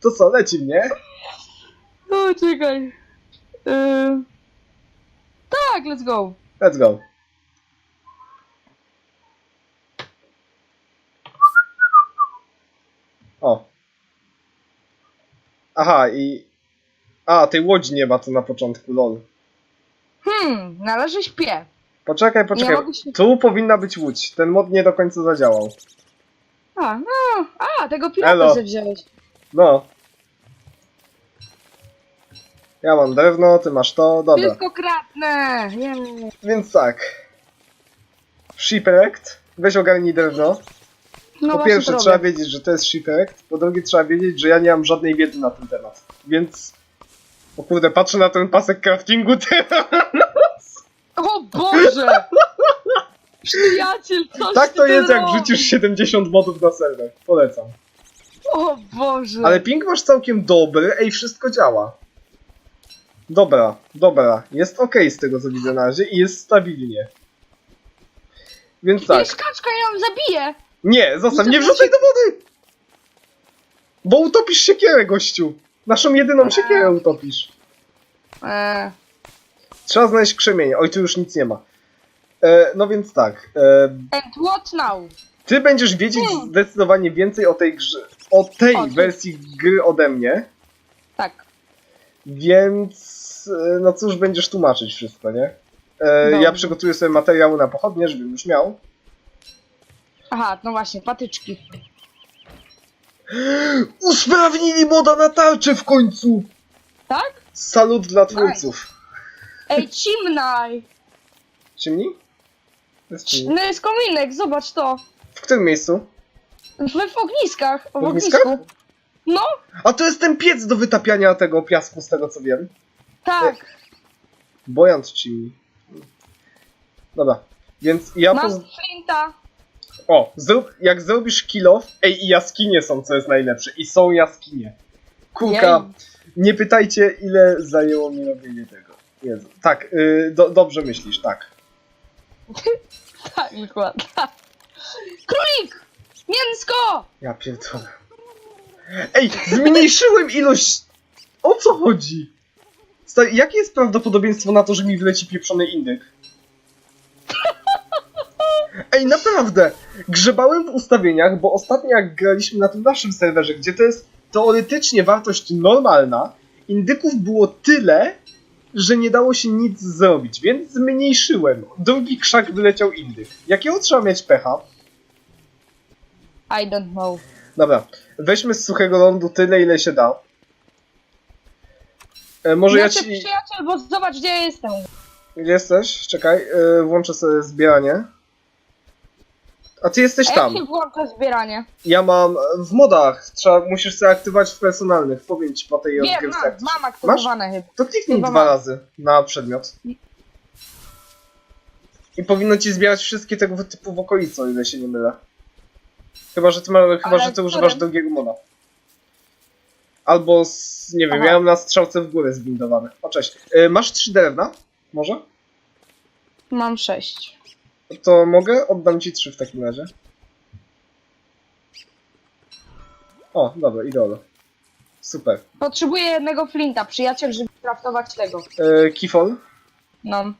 To co, leci mnie? O, czekaj. Yy... Tak, let's go. Let's go. O. Aha, i... A, tej łodzi nie ma tu na początku, lol. Hmm, należy śpię. Poczekaj, poczekaj. mogę się- Tu powinna być łódź. Ten mod nie do końca zadziałał. A, no, a, tego pirata Elo. sobie wziąłeś. No. Ja mam drewno, ty masz to, dobra. Wszystko kradnę. Jej. Więc tak. Shipwrecked. Weź ogarnij drewno. No po właśnie pierwsze to trzeba robię. wiedzieć, że to jest shipwrecked. Po drugie trzeba wiedzieć, że ja nie mam żadnej wiedzy na ten temat. Więc... O kurde, patrzę na ten pasek craftingu teraz. O Boże! Przyjaciel, coś Tak ty to jest, jak robisz? wrzucisz 70 modów na serwer. Polecam. O Boże! Ale ping masz całkiem dobry, ej, wszystko działa. Dobra, dobra. Jest ok z tego co widzę na razie i jest stabilnie. Więc tak. Wiesz, kaczka, ja ją zabiję! Nie, zostaw, nie wrzucaj do wody! Bo utopisz siekierę, gościu. Naszą jedyną siekierę utopisz. Eee, Trzeba znaleźć krzemienie. Oj, tu już nic nie ma. E, no więc tak. E, and what now? ty będziesz wiedzieć Hmm. zdecydowanie więcej o tej grze, o tej wersji gry ode mnie. Tak. Więc, e, no cóż, będziesz tłumaczyć wszystko, nie? E, ja Dobrze. przygotuję sobie materiały na pochodnie, żebym już miał. Aha, no właśnie, patyczki. Usprawnili moda na tarczę w końcu! Tak? Salut dla twórców. Ej, cimnaj! Ciemni? To jest. No jest kominek, zobacz to. W którym miejscu? We w ogniskach. W ogniskach? ognisku. No, A to jest ten piec do wytapiania tego piasku, z tego co wiem. tak. Bojant ci. Dobra, więc ja Mam poz... flinta. O, zrób, jak zrobisz kill off, ej i jaskinie są, co jest najlepsze. I są jaskinie. Kurka, nie pytajcie ile zajęło mi robienie tego. Jezu. Tak, y, do, dobrze myślisz, tak. Tak, dokładnie. Królik! Mięsko! Ja pierdolę. Ej, zmniejszyłem ilość... O co chodzi? Stary, jakie jest prawdopodobieństwo na to, że mi wleci pieprzony indyk? Ej, naprawdę! Grzebałem w ustawieniach, bo ostatnio jak graliśmy na tym naszym serwerze, gdzie to jest teoretycznie wartość normalna, indyków było tyle, że nie dało się nic zrobić, więc zmniejszyłem. Drugi krzak wyleciał indyk. Jakiego trzeba mieć pecha? I don't know. Dobra, weźmy z suchego lądu tyle, ile się da. E, może ja Znaczy, ci... przyjaciel, bo zobacz, gdzie ja jestem. Gdzie jesteś? Czekaj, e, włączę sobie zbieranie. A ty jesteś A jak tam. się włącza zbieranie? Ja mam e, w modach. Trzeba, musisz sobie aktywować w personalnych. Powiem ci po tej Wiem, rozgrywce. jak mam, to się- mam aktywowane chyba. To kliknij Chyba dwa mam. razy na przedmiot. I powinno ci zbierać wszystkie tego typu w okolicy, o ile się nie mylę. Chyba, że ty, ma, chyba, że ty używasz którym? drugiego moda. Albo, z, nie wiem, Aha. miałem na strzałce w górę zbindowane. O, cześć. Y, masz trzy drewna? Może? Mam sześć. To mogę? Oddam ci trzy w takim razie. O, dobra, ideolo. Super. Potrzebuję jednego flinta, przyjaciel, żeby craftować tego. Y, Kifol? No.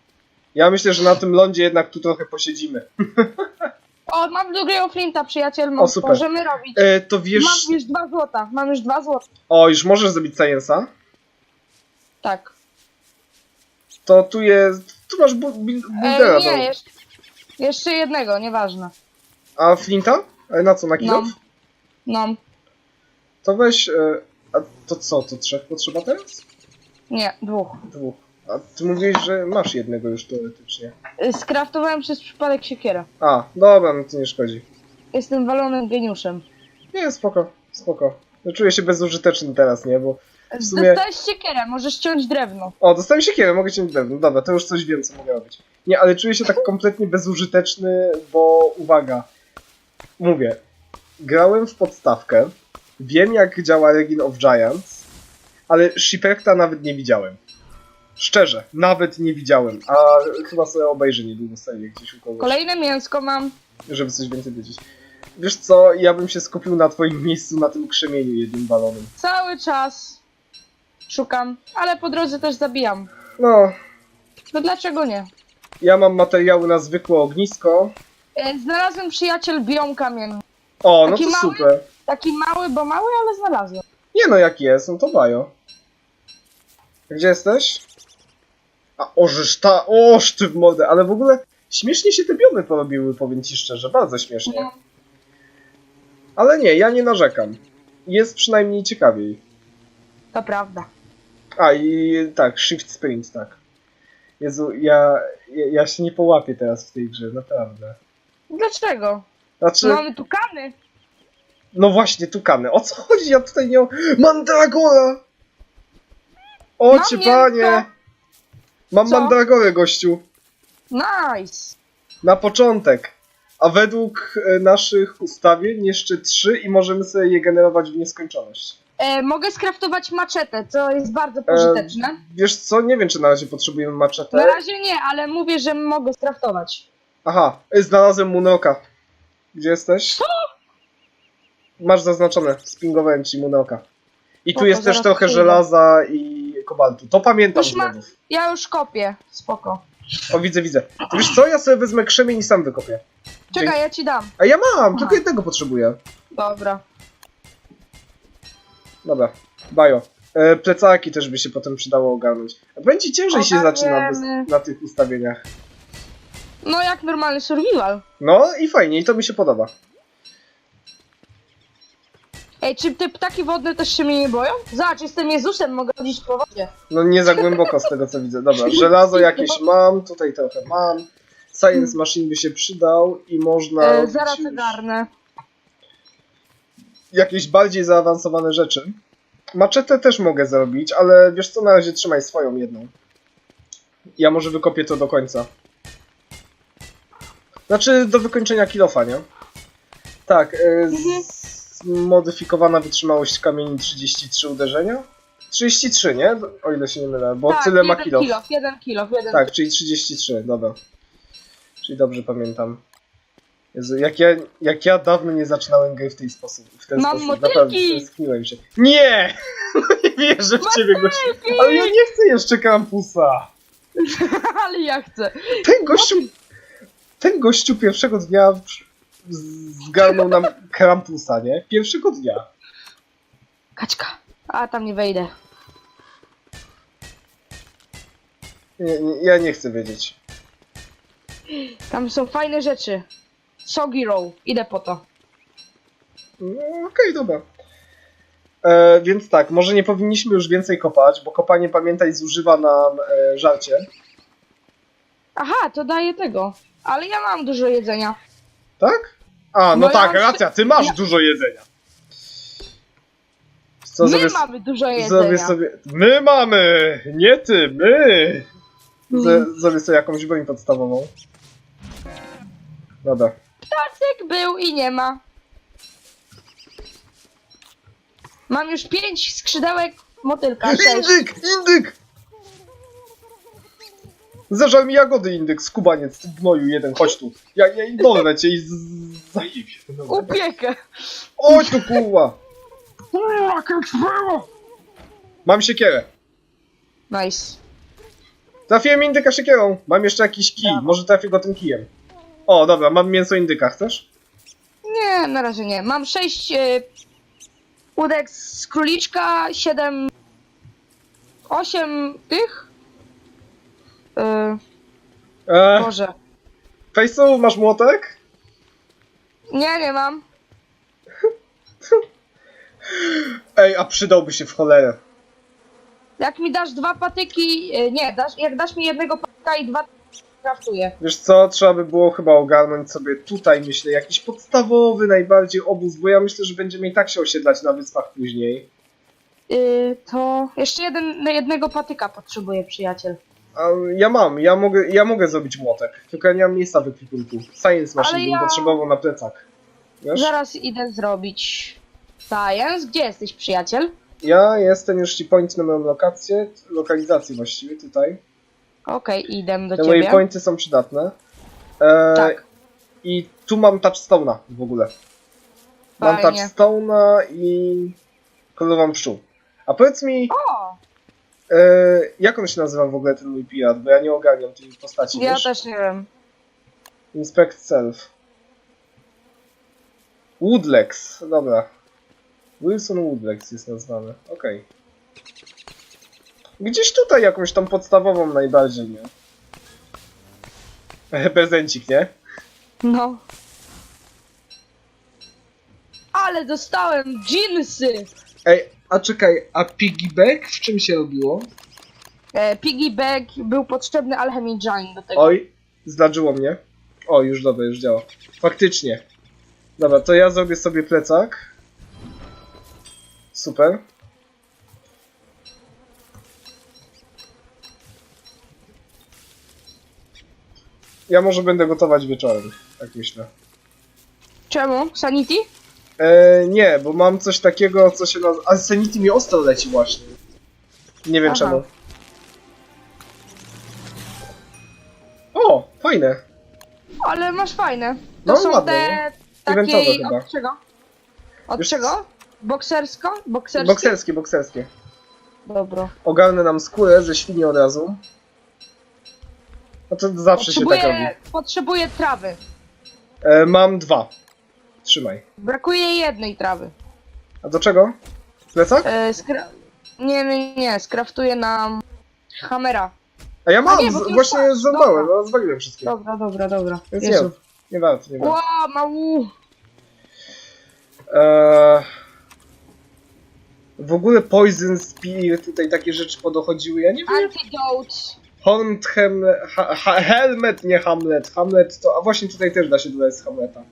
Ja myślę, że na tym lądzie jednak tu trochę posiedzimy. O, mam drugiego flinta, przyjaciel, O, super. możemy robić. Y, to wiesz... Mam już dwa złota, mam już dwa złota. O, już możesz zrobić science'a? Tak. To tu jest... Tu masz bu- bil- buildera E, do... nie, jeszcze, jeszcze jednego, nieważne. A Flinta? A na co, na kilo? No. No, To weź... E, a to co, to trzech potrzeba teraz? nie, dwóch. Dwóch. A ty mówiłeś, że masz jednego już teoretycznie. Y, Skraftowałem przez przypadek siekierę. A, dobra, no to nie szkodzi. Jestem walonym geniuszem. Nie, spoko, spoko. No, czuję się bezużyteczny teraz, nie? Bo... W sumie- Dostałeś siekierę, możesz ciąć drewno. O, dostałem siekierę, mogę cię drewno. Dobra, to już coś wiem, co mogę robić. Nie, ale czuję się tak kompletnie bezużyteczny, bo uwaga. Mówię, grałem w podstawkę, wiem jak działa Regin of Giants, ale Shipwrecka nawet nie widziałem. Szczerze, nawet nie widziałem, a chyba sobie obejrzę niedługo serię gdzieś u kogoś, Kolejne mięsko mam. żeby coś więcej wiedzieć. Wiesz co, ja bym się skupił na twoim miejscu, na tym krzemieniu jednym balonem. Cały czas szukam, ale po drodze też zabijam. No, No dlaczego nie? ja mam materiały na zwykłe ognisko. E, Znalazłem przyjaciel biom kamienny. O, no Taki to mały? super. Taki mały, bo mały, ale znalazłem. Nie no, jak jest, no to bajo. Gdzie jesteś? A, ożysz ta, oż ty w modę, ale w ogóle śmiesznie się te biomy porobiły, powiem ci szczerze, bardzo śmiesznie. No. Ale nie, ja nie narzekam. Jest przynajmniej ciekawiej. To prawda. A i tak, shift sprint, tak. Jezu, ja, ja, ja się nie połapię teraz w tej grze, naprawdę. Dlaczego? Znaczy, Mamy tu kany. no właśnie, tukany. O co chodzi? Ja tutaj nie... Mandragora! O Mam cię mięso. panie! Mam Co? mandragorę, gościu. Nice. Na początek. A według e, naszych ustawień jeszcze trzy i możemy sobie je generować w nieskończoność. E, mogę skraftować maczetę, co jest bardzo pożyteczne. Wiesz co? Nie wiem, czy na razie potrzebujemy maczetę. Na razie nie, ale mówię, że mogę skraftować. Aha, e, znalazłem Munoka. Gdzie jesteś? Co? Masz zaznaczone, spingowałem ci Munoka. I tu Spoko, jest też zaraz trochę przyjdę. żelaza i kobaltu. To pamiętam Już ma-. Ja już kopię. Spoko. O, widzę, widzę. To wiesz co? Ja sobie wezmę krzemień i sam wykopię. Czekaj, ja ci dam. A ja mam, tylko jednego potrzebuję. Dobra. Dobra, bajo. E, plecaki też by się potem przydało ogarnąć. Będzie ciężej się zaczyna bez, Ogarniemy. na tych ustawieniach. No jak normalny survival. No i fajnie, i to mi się podoba. Ej, czy te ptaki wodne też się mnie nie boją? Zobacz, jestem Jezusem, mogę chodzić po wodzie. No nie za głęboko z tego co widzę. Dobra, żelazo jakieś mam, tutaj trochę mam. Science Machine by się przydał i można E, robić zaraz już ogarnę. jakieś bardziej zaawansowane rzeczy. Maczetę też mogę zrobić, ale wiesz co, na razie trzymaj swoją jedną. Ja może wykopię to do końca. Znaczy do wykończenia kilofa, nie? Tak, e, Mhm. Zmodyfikowana wytrzymałość kamieni 33 uderzenia. 33, nie? O ile się nie mylę, bo tyle ma Tak, jeden kilof. kilo, jeden kilo, jeden Tak, czyli 33, dobra. Czyli dobrze pamiętam. Jezu, jak ja, jak ja dawno nie zaczynałem gry w, tej sposób, w ten Mam sposób. motylki! Naprawdę tęskniłem się. Nie! nie wierzę w ciebie, gościu. Ale ja nie chcę jeszcze kampusa. Ale ja chcę. Ten gościu... Ten gościu pierwszego dnia zgarnął nam krampusa, nie? Pierwszego dnia. Kaczka. A, tam nie wejdę. Nie, nie, ja nie chcę wiedzieć. Tam są fajne rzeczy. Soggy roll. Idę po to. No, Okej, dobra. E, więc tak, może nie powinniśmy już więcej kopać, bo kopanie, pamiętaj, zużywa nam e, żarcie. Aha, to daje tego. Ale ja mam dużo jedzenia. Tak? A, no, No ja tak, mam racja, ty masz ja- dużo jedzenia. Co My zrobię, mamy dużo zrobię jedzenia. sobie. My mamy! Nie ty, my! Z, zrobię sobie jakąś broń podstawową. Dobra. Ptacek był i nie ma. Mam już pięć skrzydełek motylka. Sześć. Indyk! Indyk! Zażal mi jagody indyk, skubaniec, ty gnoju jeden, chodź tu. Ja, ja dolę cię i z- zajebię. Dobra. Upiekę. Chodź tu kurwa! Mam siekierę. Nice. Trafiłem indyka siekierą. Mam jeszcze jakiś kij, może trafię go tym kijem. O, dobra, mam mięso indyka, chcesz? Nie, na razie nie. Mam sześć e, łódek z króliczka, siedem... Osiem tych? Eee, Boże. Fejsu, masz młotek? Nie, nie mam. Ej, a przydałby się w cholerę. Jak mi dasz dwa patyki... e, Nie, dasz, jak dasz mi jednego patyka i dwa... Kraftuję. Wiesz co, trzeba by było chyba ogarnąć sobie tutaj, myślę, jakiś podstawowy najbardziej obóz, bo ja myślę, że będziemy i tak się osiedlać na wyspach później. Y, to jeszcze jeden, jednego patyka potrzebuję, przyjaciel. Ja mam, ja mogę, ja mogę zrobić młotek, tylko ja nie mam miejsca w ekwipunku. Science Machine Ale bym ja- potrzebował na plecak. Wiesz? Zaraz idę zrobić science. Gdzie jesteś, przyjaciel? Ja jestem już ci point na moją lokację, lokalizację właściwie tutaj. Okej, idę do Te ciebie. waypointy są przydatne. E, Tak. I tu mam touchstone'a w ogóle. Mam Fajnie. touchstone'a i kolorową pszczół. A powiedz mi! E, jak on się nazywa w ogóle ten mój pirat, bo ja nie ogarniam tej postaci, Ja wiesz? też nie wiem. Inspect self. Woodlex, dobra. Wilson Woodlex jest nazwany, okej. Gdzieś tutaj jakąś tam podstawową najbardziej, nie? Prezencik, nie? No. Ale dostałem jeansy! Ej, a czekaj, a piggyback w czym się robiło? E, piggyback był potrzebny Alchemy Giant do tego. Oj, zdarzyło mnie. O, już dobra, już działa. Faktycznie. Dobra, to ja zrobię sobie plecak. Super. Ja może będę gotować wieczorem, tak myślę. Czemu? Sanity? E, nie, bo mam coś takiego, co się nazywa... A Sanity mi ostro leci właśnie. Nie wiem Aha. czemu. O, fajne. Ale masz fajne. To No, są ładne, te Eventowe takie... chyba. Od czego? Od Wiesz- czego? Boksersko? Bokserskie? Bokserskie, bokserskie. Dobra. Ogarnę nam skórę ze świni od razu. No to zawsze się tak robi. Potrzebuję, potrzebuję trawy. E, mam dwa. Trzymaj. Brakuje jednej trawy. A do czego? Plecak? E, skra... Nie, nie, nie. Skraftuję nam Hammera. A ja mam, nie, bo z- ty już właśnie masz, dobra. no zwaliłem wszystkie. Dobra, dobra, dobra. Więc Jezu. nie, nie warto, nie warto. Ła, mału. Eee, w ogóle Poison Spear, tutaj takie rzeczy podochodziły, ja nie wiem. Antidote. Horned Hamlet, ha, ha, Helmet, nie Hamlet. Hamlet to, a właśnie tutaj też da się dodać z Hamleta.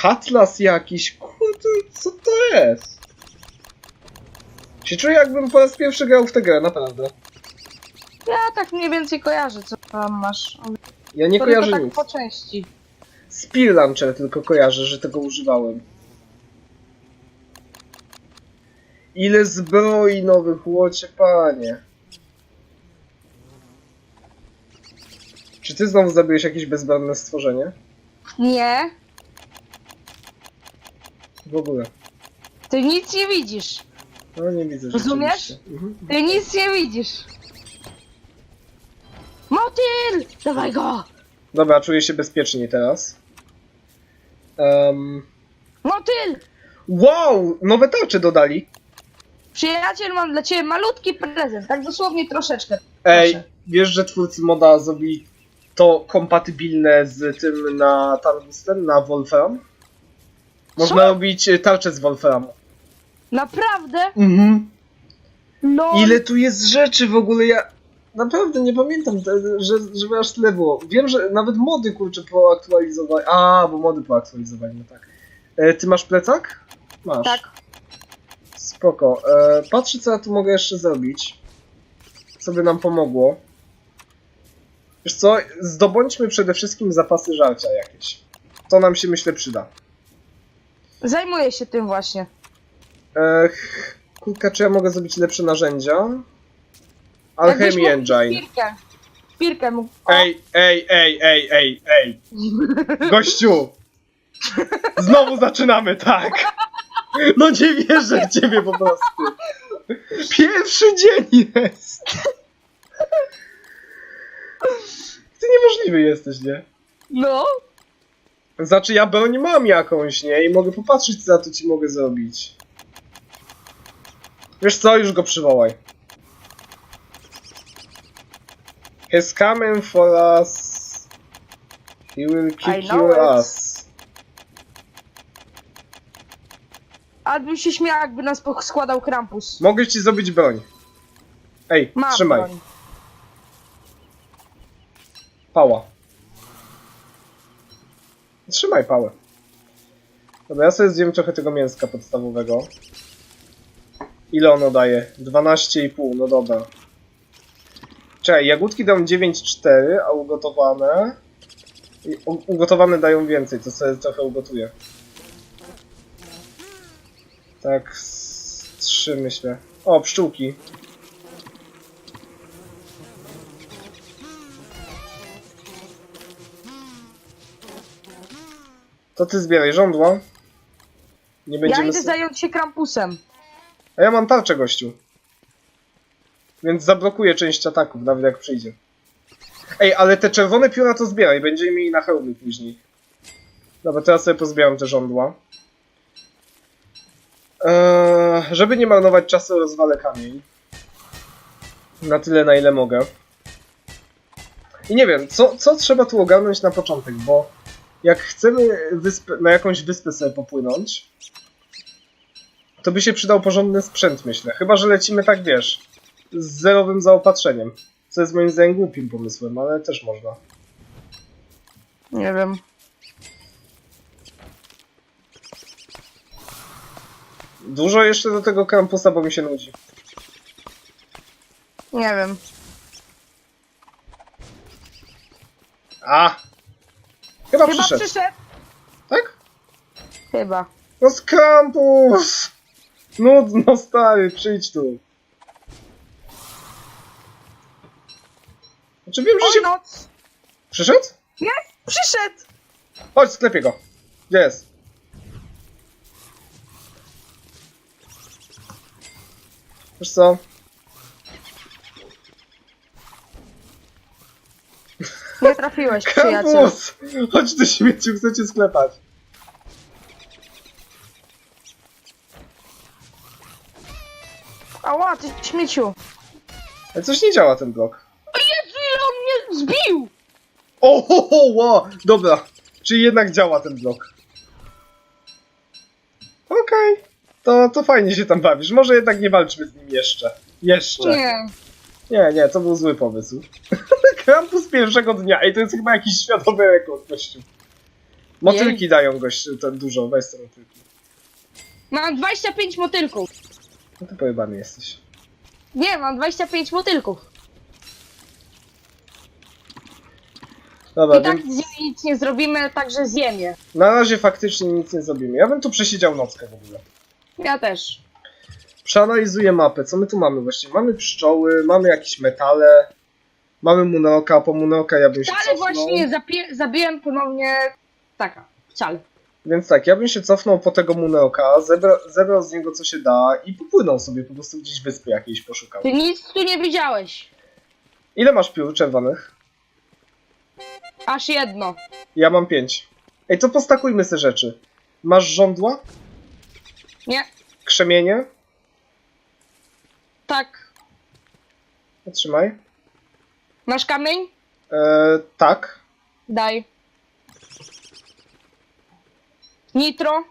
Katlas jakiś, kurde, co to jest? Się czuję jakbym po raz pierwszy grał w tę grę, naprawdę. Ja tak mniej więcej kojarzę, co tam masz. Ja nie To kojarzę tylko tak nic. po części. Spear Launcher tylko kojarzę, że tego używałem. Ile zbroi nowych, łocie panie. Czy ty znowu zabiłeś jakieś bezbronne stworzenie? Nie, W ogóle. ty nic nie widzisz. No nie widzę Rozumiesz? rzeczywiście. Mhm. Ty nic nie widzisz. Motyl! Dawaj go! Dobra, czuję się bezpieczniej teraz. Motyl! wow! Nowe tarcze dodali. Przyjaciel, mam dla ciebie malutki prezent, tak dosłownie troszeczkę. Ej, Proszę. wiesz, że twórcy moda zrobili to kompatybilne z tym na Tungsten, na Wolfram? Można robić e, tarcze z Wolframu. Naprawdę? Mhm. No. Ile tu jest rzeczy w ogóle, ja naprawdę nie pamiętam, te- że, żeby aż tyle było. Wiem, że nawet mody kurczę poaktualizowali. A, bo mody poaktualizowali, no tak. E, ty masz plecak? Masz. Tak. Spoko. E, patrzę, co ja tu mogę jeszcze zrobić. Co by nam pomogło. Wiesz co, zdobądźmy przede wszystkim zapasy żarcia jakieś. To nam się myślę przyda. Zajmuję się tym właśnie. E, ch- kurka, czy ja mogę zrobić lepsze narzędzia? Jakbyś Alchemy mógł Engine. Mógł. O, Ej, ej, ej, ej, ej, ej. Gościu! Znowu zaczynamy, tak! No nie wierzę w ciebie po prostu. Pierwszy dzień jest! Ty niemożliwy jesteś, nie? No. Znaczy ja broń mam jakąś, nie? I mogę popatrzeć co za to ci mogę zrobić. Wiesz co, już go przywołaj. He's coming for us. He will kick know you it. ass. A bym się śmiał, jakby nas składał Krampus. Mogę ci zrobić broń. Ej, Mam trzymaj. broń. Pała. Trzymaj pałę. Dobra, ja sobie zjem trochę tego mięska podstawowego. Ile ono daje? 12,5, no dobra. Czekaj, jagódki dają 9,4, a ugotowane... Ugotowane dają więcej, to sobie trochę ugotuję. Tak, z 3 myślę. O, pszczółki. To ty zbieraj żądło. Nie Ja będziemy... idę s- zająć się Krampusem. A ja mam tarczę, gościu. Więc zablokuję część ataków, nawet jak przyjdzie. Ej, ale te czerwone pióra to zbieraj, będziemy mieli na hełmy później. Dobra, teraz sobie pozbieram te żądła. Eee, żeby nie marnować czasu, rozwalę kamień. Na tyle, na ile mogę. I nie wiem, co, co trzeba tu ogarnąć na początek, bo jak chcemy wyspę, na jakąś wyspę sobie popłynąć, to by się przydał porządny sprzęt, myślę. Chyba, że lecimy tak, wiesz, z zerowym zaopatrzeniem. Co jest moim zdaniem głupim pomysłem, ale też można. Nie wiem. Dużo jeszcze do tego kampusa, bo mi się nudzi. Nie wiem. A! Chyba, Chyba przyszedł, przyszedł. tak? Chyba. No z kampus! Nudno, stary, przyjdź tu. Znaczy wiem, że O się... noc! Przyszedł? Nie? Przyszedł! Chodź, sklepie go. Gdzie jest? Wiesz co? Nie trafiłeś, przyjaciel. Kampus! Chodź do śmieciu, chcę cię sklepać. Ała, ty śmieciu. Ale coś nie działa ten blok. O Jezu, ile on mnie zbił! O, ho, ho, ło! Dobra, czyli jednak działa ten blok. Okej, to, to fajnie się tam bawisz. Może jednak nie walczmy z nim jeszcze. Jeszcze. Nie. Nie, nie, to był zły pomysł. Krampus pierwszego dnia. Ej, to jest chyba jakiś światowy rekord, gościu. Motylki dają gościu to dużo, weź te motylki. Mam 25 motylków. No to pojebany jesteś. Nie, mam 25 motylków. Dobra, I tak więc z nimi nic nie zrobimy, także zjem je. na razie faktycznie nic nie zrobimy. Ja bym tu przesiedział nockę w ogóle. Ja też. Przeanalizuję mapę. Co my tu mamy właściwie? Mamy pszczoły, mamy jakieś metale, mamy munoka, po munoka ja bym się Ale cofnął. właśnie zapie- zabiłem ponownie... Taka, wcale. Więc tak, ja bym się cofnął po tego munoka, zebra, zebrał z niego co się da i popłynął sobie, po prostu gdzieś wyspy jakiejś poszukał. Ty nic tu nie widziałeś. Ile masz piór czerwonych? Aż jedno. Ja mam pięć. Ej, to postakujmy te rzeczy. Masz żądła? Nie, Krzemienie? tak. Otrzymaj. Masz kamień? E, tak. Daj. Nitro?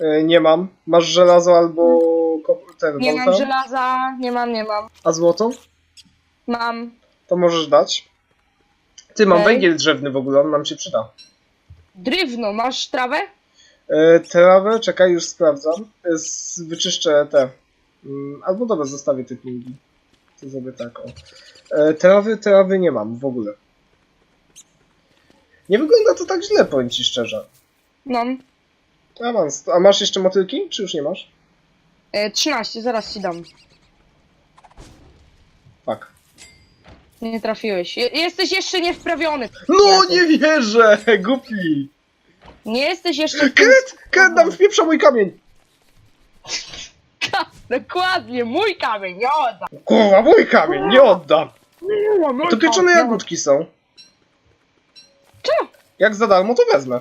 E, nie mam. Masz żelazo albo ten Nie mam żelaza. Nie mam, nie mam. A złoto? Mam. To możesz dać. Ty, mam Okej. węgiel drzewny w ogóle, on nam się przyda. Drewno, masz trawę? E, trawę, czekaj, już sprawdzam. E, s- wyczyszczę te. Mm, albo dobra, zostawię te pingi. To zrobię tak, o. E, trawy, trawy nie mam w ogóle. Nie wygląda to tak źle, powiem ci szczerze. Mam. Awans. A masz jeszcze motylki, czy już nie masz? E, 13, zaraz ci dam. Tak. Nie trafiłeś. Je- jesteś jeszcze niewprawiony. No nie wierzę! Głupi! Nie jesteś jeszcze... Kret! Kret nam wpieprza mój kamień! Dokładnie, mój kamień, nie oddam. Kurwa, mój kamień, nie oddam! Mój To pieczone kamień. jagódki są. Co? Jak za darmo, to wezmę.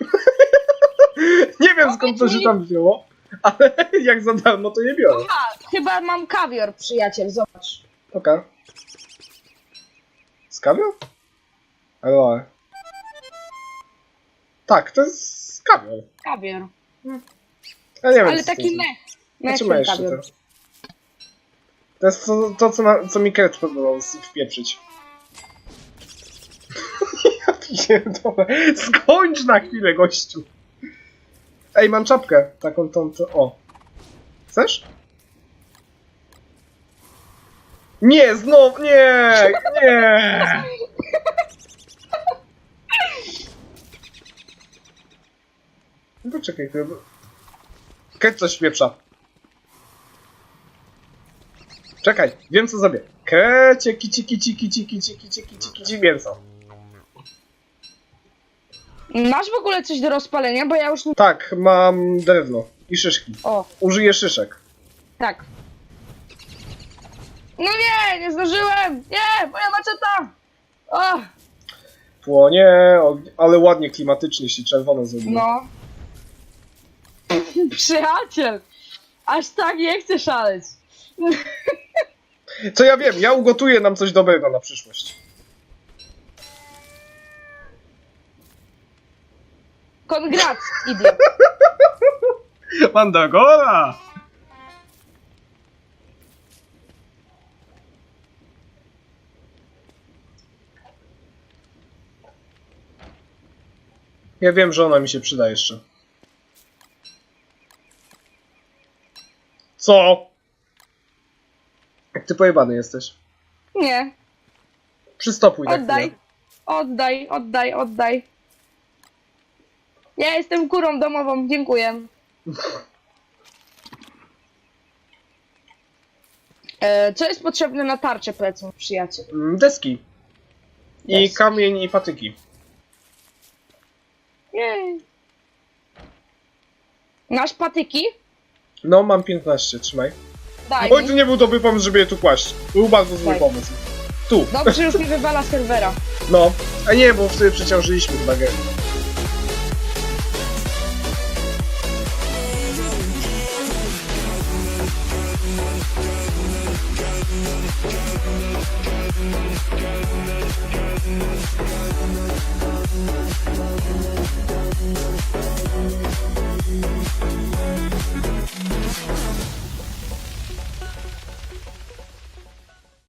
nie wiem skąd to się tam wzięło, ale jak za darmo, to je biorę. A, chyba mam kawior, przyjaciel, zobacz. Oka. Skawior? Ale. Tak, to jest skawior. Kawior. Ja nie wiem, Ale co to taki jest. mech. Mech Zobaczymy ten jeszcze kawior. to. To jest to, to co, na, co mi Kret próbował wpieprzyć. ja pierdolę. Skończ na chwilę, gościu. Ej, mam czapkę. Taką tą, to, o. Chcesz? Nie, znowu, nie, nie. No Poczekaj chwilę. bo- Kret coś pieprza. Czekaj, wiem co zrobię. Krecie, kici, kici, kici, kici, kici, kici, kici, mięso. Masz w ogóle coś do rozpalenia, bo ja już nie... Tak, mam drewno i szyszki. O, Użyję szyszek. tak. No nie, nie zdążyłem! Nie, moja maczeta! O, Płonie, ale ładnie klimatycznie się czerwono zrobiło. no. Przyjaciel! Aż tak nie chcę szaleć. Co ja wiem, ja ugotuję nam coś dobrego na przyszłość. Kongrats, idiot. Mandagola! Ja wiem, że ona mi się przyda jeszcze. Co? Ty pojebany jesteś. Nie, Przystopuj na oddaj. chwilę. Oddaj, oddaj, oddaj. Ja jestem kurą domową, dziękuję. E, co jest potrzebne na tarczę, powiedzmy, przyjaciel? Mm, Deski. I Deski. kamień i patyki. Jej. Masz patyki? No, mam 15, trzymaj. Daj Oj, mi. to nie był dobry pomysł, żeby je tu kłaść. Był bardzo zły Daj. pomysł. Tu, Dobrze, już mi wywala serwera. no. A nie, bo wtedy przeciążyliśmy chyba grę.